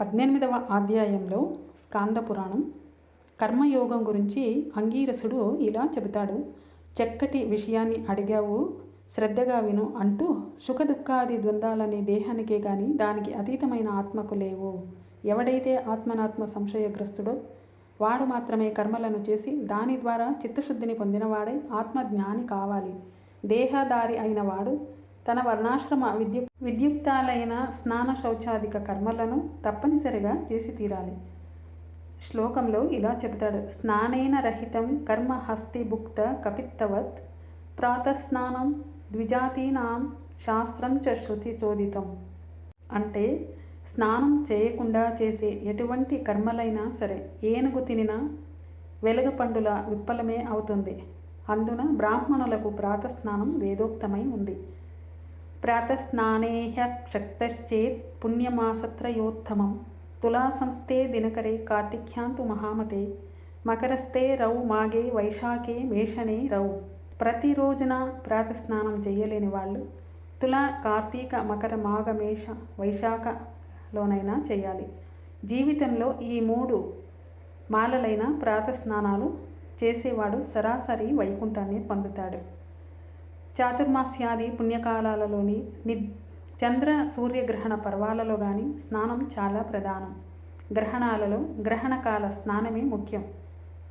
పద్దెనిమిదవ అధ్యాయంలో స్కాంద పురాణం. కర్మయోగం గురించి అంగీరసుడు ఇలా చెబుతాడు. చక్కటి విషయాన్ని అడిగావు శ్రద్ధగా విను అంటూ సుఖదుఖాది ద్వంద్వాలని దేహానికే కానీ దానికి అతీతమైన ఆత్మకు లేవు. ఎవడైతే ఆత్మనాత్మ సంశయగ్రస్తుడో వాడు మాత్రమే కర్మలను చేసి దాని ద్వారా చిత్తశుద్ధిని పొందినవాడై ఆత్మజ్ఞాని కావాలి. దేహదారి అయిన వాడు తన వర్ణాశ్రమ విద్యు విద్యుక్తాలైన స్నాన శౌచాధిక కర్మలను తప్పనిసరిగా చేసి తీరాలి. శ్లోకంలో ఇలా చెబుతాడు. స్నానేన రహితం కర్మ హస్తిభుక్త కపిత్తవత్ ప్రాతస్నానం ద్విజాతీనాం శాస్త్రం చ శృతి శోధితం. అంటే స్నానం చేయకుండా చేసే ఎటువంటి కర్మలైనా సరే ఏనుగు తినిన వెలగపండుల విప్పలమే అవుతుంది. అందున బ్రాహ్మణులకు ప్రాతస్నానం వేదోక్తమై ఉంది. ప్రాతస్నానేహ శక్తశ్చేత్ పుణ్యమాసత్రయోత్తమం తులాసంస్థే దినకరే కార్తిక్యాంతు మహామతే మకరస్థే రౌ మాగే వైశాఖే మేషనే రౌ ప్రతిరోజున ప్రాతస్నానం చేయలేని వాళ్ళు। తుల కార్తీక మకర మాఘ మేష వైశాఖలోనైనా చేయాలి। జీవితంలో ఈ మూడు మాలలైన ప్రాతస్నానాలు చేసేవాడు సరాసరి వైకుంఠాన్ని పొందుతాడు। చాతుర్మాస్యాది పుణ్యకాలాలలోని ని చంద్ర సూర్యగ్రహణ పర్వాలలో కానీ స్నానం చాలా ప్రధానం. గ్రహణాలలో గ్రహణకాల స్నానమే ముఖ్యం.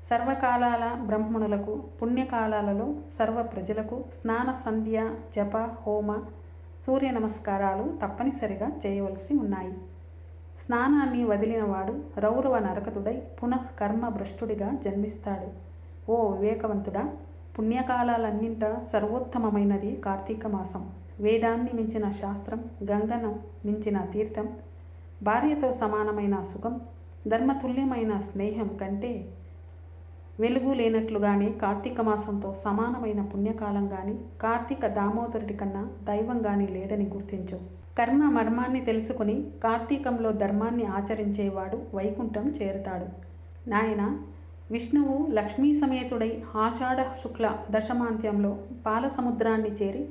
సర్వకాలాల బ్రహ్మణులకు పుణ్యకాలాలలో సర్వ ప్రజలకు స్నాన సంధ్య జప హోమ సూర్య నమస్కారాలు తప్పనిసరిగా చేయవలసి ఉన్నాయి. స్నానాన్ని వదిలినవాడు రౌరవ నరకతుడై పునః కర్మ భ్రష్టుడిగా జన్మిస్తాడు. ఓ వివేకవంతుడా! పుణ్యకాలాలన్నింట సర్వోత్తమమైనది కార్తీక మాసం. వేదాన్ని మించిన శాస్త్రం గంగను మించిన తీర్థం భార్యతో సమానమైన సుఖం ధర్మతుల్యమైన స్నేహం కంటే వెలుగు లేనట్లుగానే కార్తీక మాసంతో సమానమైన పుణ్యకాలం కానీ కార్తీక దామోదరుడి కన్నా దైవం లేడని గుర్తించు. కర్మ మర్మాన్ని తెలుసుకుని కార్తీకంలో ధర్మాన్ని ఆచరించేవాడు వైకుంఠం చేరుతాడు. నాయన విష్ణువు లక్ష్మీ సమేతుడై ఆషాఢ శుక్ల దశమాంత్యంలో పాలసముద్రాన్ని చేరి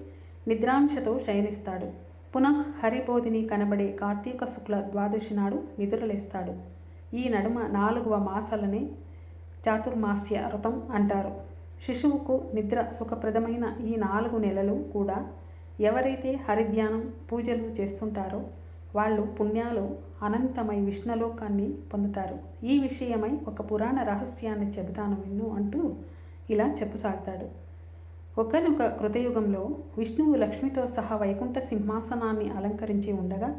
నిద్రాంశతో శయనిస్తాడు. పునః హరిబోధిని కనబడే కార్తీక శుక్ల ద్వాదశి నాడు నిద్రలేస్తాడు. ఈ నడుమ నాలుగవ మాసాలనే చాతుర్మాస్య వ్రతం అంటారు. శిశువుకు నిద్ర సుఖప్రదమైన ఈ నాలుగు నెలలు కూడా ఎవరైతే హరిధ్యానం పూజలు చేస్తుంటారో వాళ్ళు పుణ్యాలు అనంతమై విష్ణులోకాన్ని పొందుతారు. ఈ విషయమై ఒక పురాణ రహస్యాన్ని చెబుతాను విన్ను అంటూ ఇలా చెప్పసాగుతాడు. ఒకనొక కృతయుగంలో విష్ణువు లక్ష్మితో సహా వైకుంఠ సింహాసనాన్ని అలంకరించి ఉండగా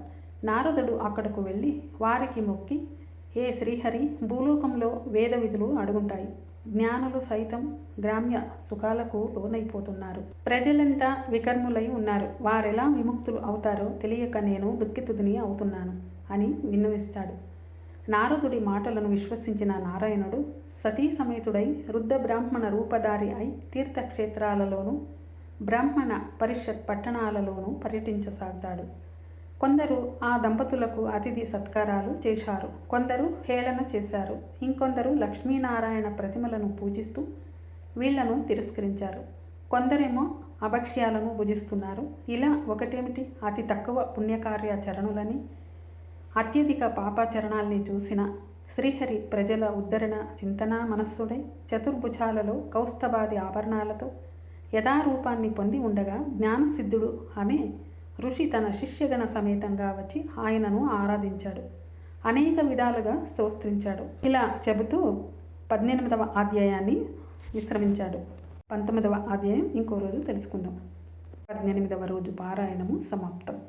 నారదుడు అక్కడకు వెళ్ళి వారికి మొక్కి ఏ శ్రీహరి భూలోకంలో వేద విధులు అడుగుంటాయి. జ్ఞానులు సైతం గ్రామ్య సుఖాలకు లోనైపోతున్నారు. ప్రజలంతా వికర్ములై ఉన్నారు. వారెలా విముక్తులు అవుతారో తెలియక నేను దుఃఖితుదిని అవుతున్నాను అని విన్నవిస్తాడు. నారదుడి మాటలను విశ్వసించిన నారాయణుడు సతీ సమేతుడై వృద్ధ బ్రాహ్మణ రూపధారి అయి తీర్థక్షేత్రాలలోనూ బ్రాహ్మణ పరిషత్ పట్టణాలలోనూ పర్యటించసాగుతాడు. కొందరు ఆ దంపతులకు అతిథి సత్కారాలు చేశారు. కొందరు హేళన చేశారు. ఇంకొందరు లక్ష్మీనారాయణ ప్రతిమలను పూజిస్తూ వీళ్ళను తిరస్కరించారు. కొందరేమో అభక్ష్యాలను భుజిస్తున్నారు. ఇలా ఒకటేమిటి? అతి తక్కువ పుణ్యకార్యాచరణులని అత్యధిక పాపాచరణాల్ని చూసిన శ్రీహరి ప్రజల ఉద్ధరణ చింతన మనస్సుడై చతుర్భుజాలలో కౌస్తభాది ఆభరణాలతో యథారూపాన్ని పొంది ఉండగా జ్ఞానసిద్ధుడు అనే ఋషి తన శిష్యగణ సమేతంగా వచ్చి ఆయనను ఆరాధించాడు. అనేక విధాలుగా స్తోత్రించాడు. ఇలా చెబుతూ పద్దెనిమిదవ అధ్యాయాన్ని విశ్రమించాడు. పంతొమ్మిదవ అధ్యాయం ఇంకో రోజు తెలుసుకుందాం. పద్దెనిమిదవ రోజు పారాయణము సమాప్తం.